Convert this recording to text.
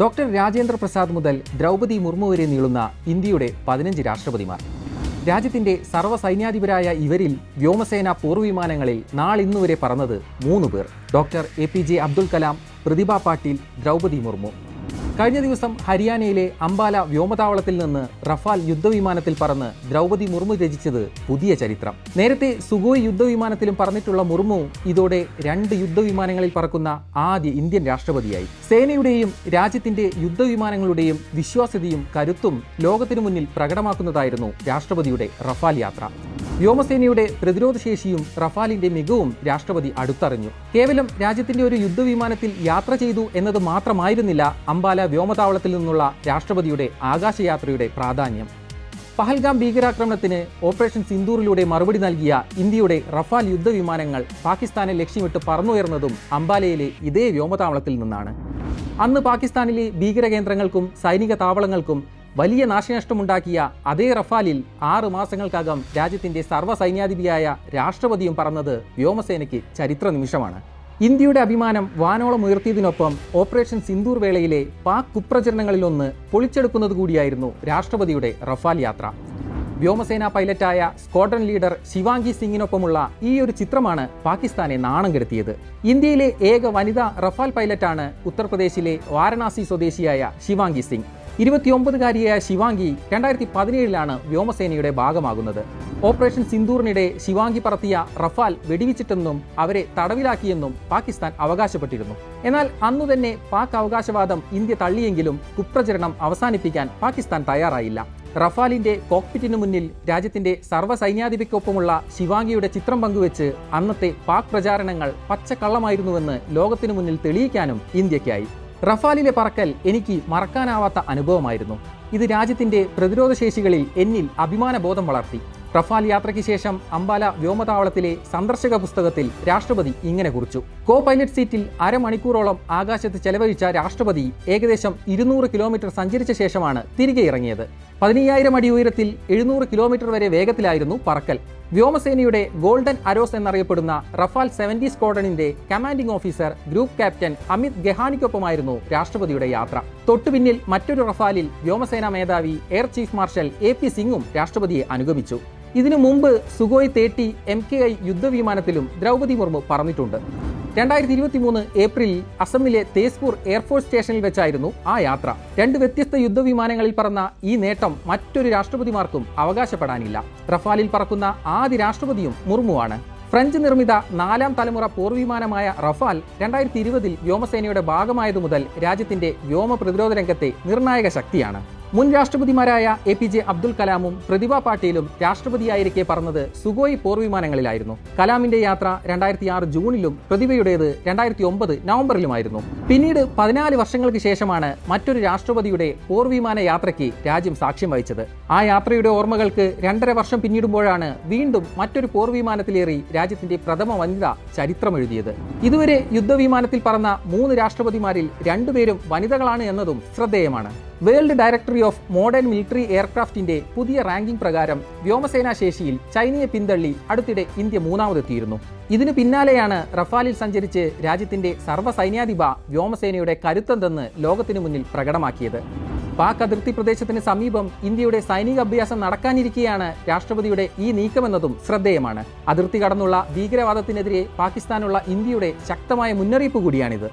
Doctor Rajendra Prasad മുതൽ ദ്രൗപതി മുർമു വരെ നീളുന്ന ഇന്ത്യയുടെ പതിനഞ്ച് രാഷ്ട്രപതിമാർ. രാജ്യത്തിന്റെ സർവസൈന്യാധിപരായ ഇവരിൽ വ്യോമസേന പൂർവവിമാനങ്ങളിൽ നാളിന്നുവരെ പറന്നത് മൂന്ന് പേർ. Doctor A P J Abdul Kalam Pratibha Patil Draupadi Murmu. കഴിഞ്ഞ ദിവസം ഹരിയാനയിലെ അംബാല വ്യോമതാവളത്തിൽ നിന്ന് റഫാൽ യുദ്ധവിമാനത്തിൽ പറന്ന് ദ്രൗപതി മുർമു രചിച്ചത് പുതിയ ചരിത്രം. നേരത്തെ സുഗോയ് യുദ്ധവിമാനത്തിലും പറന്നിട്ടുള്ള മുർമു ഇതോടെ രണ്ട് യുദ്ധവിമാനങ്ങളിൽ പറക്കുന്ന ആദ്യ ഇന്ത്യൻ രാഷ്ട്രപതിയായി. സേനയുടെയും രാജ്യത്തിന്റെ യുദ്ധവിമാനങ്ങളുടെയും വിശ്വാസ്യതയും കരുത്തും ലോകത്തിനു മുന്നിൽ പ്രകടമാക്കുന്നതായിരുന്നു രാഷ്ട്രപതിയുടെ റഫാൽ യാത്ര. വ്യോമസേനയുടെ പ്രതിരോധശേഷിയും റഫാലിന്റെ മികവും രാഷ്ട്രപതി അടുത്തറിഞ്ഞു. കേവലം രാജ്യത്തിന്റെ ഒരു യുദ്ധവിമാനത്തിൽ യാത്ര ചെയ്തു എന്നത് മാത്രമായിരുന്നില്ല അംബാല വ്യോമതാവളത്തിൽ നിന്നുള്ള രാഷ്ട്രപതിയുടെ ആകാശയാത്രയുടെ പ്രാധാന്യം. പഹൽഗാം ഭീകരാക്രമണത്തിന് ഓപ്പറേഷൻ സിന്ദൂറിലൂടെ മറുപടി നൽകിയ ഇന്ത്യയുടെ റഫാൽ യുദ്ധവിമാനങ്ങൾ പാകിസ്ഥാനെ ലക്ഷ്യമിട്ട് പറന്നുയർന്നതും അംബാലയിലെ ഇതേ വ്യോമതാവളത്തിൽ നിന്നാണ്. അന്ന് പാകിസ്ഥാനിലെ ഭീകരകേന്ദ്രങ്ങൾക്കും സൈനിക താവളങ്ങൾക്കും വലിയ നാശനഷ്ടമുണ്ടാക്കിയ അതേ റഫാലിൽ ആറ് മാസങ്ങൾക്കകം രാജ്യത്തിന്റെ സർവസൈന്യാധിപിയായ രാഷ്ട്രപതിയും പറഞ്ഞത് വ്യോമസേനയ്ക്ക് ചരിത്ര നിമിഷമാണ്. ഇന്ത്യയുടെ അഭിമാനം വാനോളം ഉയർത്തിയതിനൊപ്പം ഓപ്പറേഷൻ സിന്ദൂർ വേളയിലെ പാക് കുപ്രചരണങ്ങളിലൊന്ന് പൊളിച്ചെടുക്കുന്നത് കൂടിയായിരുന്നു രാഷ്ട്രപതിയുടെ റഫാൽ യാത്ര. വ്യോമസേനാ പൈലറ്റായ സ്ക്വാഡ്രൺ ലീഡർ ശിവാംഗി സിംഗിനൊപ്പമുള്ള ഈ ഒരു ചിത്രമാണ് പാകിസ്ഥാനെ നാണം കെടുത്തിയത്. ഇന്ത്യയിലെ ഏക വനിതാ റഫാൽ പൈലറ്റാണ് ഉത്തർപ്രദേശിലെ വാരണാസി സ്വദേശിയായ ശിവാംഗി സിംഗ്. ഇരുപത്തിയൊമ്പതുകാരിയായ ശിവാംഗി രണ്ടായിരത്തി പതിനേഴിലാണ് വ്യോമസേനയുടെ ഭാഗമാകുന്നത്. ഓപ്പറേഷൻ സിന്ദൂറിനിടെ ശിവാംഗി പറത്തിയ റഫാൽ വെടിവെച്ചിട്ടെന്നും അവരെ തടവിലാക്കിയെന്നും പാകിസ്ഥാൻ അവകാശപ്പെട്ടിരുന്നു. എന്നാൽ അന്നു തന്നെ പാക് അവകാശവാദം ഇന്ത്യ തള്ളിയെങ്കിലും കുപ്രചരണം അവസാനിപ്പിക്കാൻ പാകിസ്ഥാൻ തയ്യാറായില്ല. റഫാലിന്റെ കോക്പിറ്റിനു മുന്നിൽ രാജ്യത്തിന്റെ സർവസൈന്യാധിപയ്ക്കൊപ്പമുള്ള ശിവാംഗിയുടെ ചിത്രം പങ്കുവെച്ച് അന്നത്തെ പാക് പ്രചാരണങ്ങൾ പച്ചക്കള്ളമായിരുന്നുവെന്ന് ലോകത്തിനു മുന്നിൽ തെളിയിക്കാനും ഇന്ത്യയ്ക്കായി. റഫാലിലെ പറക്കൽ എനിക്ക് മറക്കാനാവാത്ത അനുഭവമായിരുന്നു. ഇത് രാജ്യത്തിന്റെ പ്രതിരോധശേഷികളിൽ എന്നിൽ അഭിമാനബോധം വളർത്തി. റഫാൽ യാത്രയ്ക്ക് ശേഷം അംബാല വ്യോമതാവളത്തിലെ സന്ദർശക പുസ്തകത്തിൽ രാഷ്ട്രപതി ഇങ്ങനെ കുറിച്ചു. കോ പൈലറ്റ് സീറ്റിൽ അരമണിക്കൂറോളം ആകാശത്ത് ചെലവഴിച്ച രാഷ്ട്രപതി ഏകദേശം ഇരുന്നൂറ് കിലോമീറ്റർ സഞ്ചരിച്ച ശേഷമാണ് തിരികെ ഇറങ്ങിയത്. പതിനയ്യായിരം അടി ഉയരത്തിൽ എഴുന്നൂറ് കിലോമീറ്റർ വരെ വേഗത്തിലായിരുന്നു പറക്കൽ. വ്യോമസേനയുടെ ഗോൾഡൻ അരോസ് എന്നറിയപ്പെടുന്ന Rafale seventy സ്ക്വാഡണിന്റെ commanding officer group captain Amit ഗെഹാനിക്കൊപ്പമായിരുന്നു രാഷ്ട്രപതിയുടെ യാത്ര. തൊട്ടുപിന്നിൽ മറ്റൊരു റഫാലിൽ വ്യോമസേനാ മേധാവി air chief marshal A P സിംഗും രാഷ്ട്രപതിയെ അനുഗമിച്ചു. ഇതിനു മുമ്പ് സുഗോയ് തേട്ടി എം കെ ഐ യുദ്ധവിമാനത്തിലും ദ്രൗപതി മുർമു പറന്നിട്ടുണ്ട്. രണ്ടായിരത്തി ഇരുപത്തി മൂന്ന് ഏപ്രിലിൽ അസമിലെ തേസ്പൂർ എയർഫോഴ്സ് സ്റ്റേഷനിൽ വെച്ചായിരുന്നു ആ യാത്ര. രണ്ട് വ്യത്യസ്ത യുദ്ധവിമാനങ്ങളിൽ പറന്ന ഈ നേട്ടം മറ്റൊരു രാഷ്ട്രപതിമാർക്കും അവകാശപ്പെടാനില്ല. റഫാലിൽ പറക്കുന്ന ആദ്യ രാഷ്ട്രപതിയും മുർമുവാണ്. ഫ്രഞ്ച് നിർമ്മിത നാലാം തലമുറ പോർവിമാനമായ റഫാൽ രണ്ടായിരത്തി ഇരുപതിൽ വ്യോമസേനയുടെ ഭാഗമായതു മുതൽ രാജ്യത്തിന്റെ വ്യോമ പ്രതിരോധ രംഗത്തെ നിർണായക ശക്തിയാണ്. മുൻ രാഷ്ട്രപതിമാരായ എ പി ജെ അബ്ദുൽ കലാമും പ്രതിഭ പാട്ടീലും രാഷ്ട്രപതിയായിരിക്കെ പറന്നത് സുഗോയ് പോർവിമാനങ്ങളിലായിരുന്നു കലാമിന്റെ യാത്ര രണ്ടായിരത്തി ആറ് ജൂണിലും പ്രതിഭയുടേത് രണ്ടായിരത്തി ഒമ്പത് നവംബറിലുമായിരുന്നു. പിന്നീട് പതിനാല് വർഷങ്ങൾക്ക് ശേഷമാണ് മറ്റൊരു രാഷ്ട്രപതിയുടെ പോർവിമാന യാത്രയ്ക്ക് രാജ്യം സാക്ഷ്യം വഹിച്ചത്. ആ യാത്രയുടെ ഓർമ്മകൾക്ക് രണ്ടര വർഷം പിന്നിടുമ്പോഴാണ് വീണ്ടും മറ്റൊരു പോർവിമാനത്തിലേറി രാജ്യത്തിന്റെ പ്രഥമ വനിത ചരിത്രമെഴുതിയത്. ഇതുവരെ യുദ്ധവിമാനത്തിൽ പറന്ന മൂന്ന് രാഷ്ട്രപതിമാരിൽ രണ്ടുപേരും വനിതകളാണ് എന്നതും ശ്രദ്ധേയമാണ്. World directory of modern military എയർക്രാഫ്റ്റിന്റെ പുതിയ റാങ്കിംഗ് പ്രകാരം വ്യോമസേനാ ശേഷിയിൽ ചൈനയെ പിന്തള്ളി അടുത്തിടെ ഇന്ത്യ മൂന്നാമതെത്തിയിരുന്നു. ഇതിനു പിന്നാലെയാണ് റഫാലിൽ സഞ്ചരിച്ച് രാജ്യത്തിന്റെ സർവസൈന്യാധിപ വ്യോമസേനയുടെ കരുത്തെന്തെന്ന് ലോകത്തിനു മുന്നിൽ പ്രകടമാക്കിയത്. പാക് അതിർത്തി പ്രദേശത്തിന് സമീപം ഇന്ത്യയുടെ സൈനിക അഭ്യാസം നടക്കാനിരിക്കെയാണ് രാഷ്ട്രപതിയുടെ ഈ നീക്കമെന്നതും ശ്രദ്ധേയമാണ്. അതിർത്തി കടന്നുള്ള ഭീകരവാദത്തിനെതിരെ പാകിസ്ഥാനുള്ള ഇന്ത്യയുടെ ശക്തമായ മുന്നറിയിപ്പ് കൂടിയാണിത്.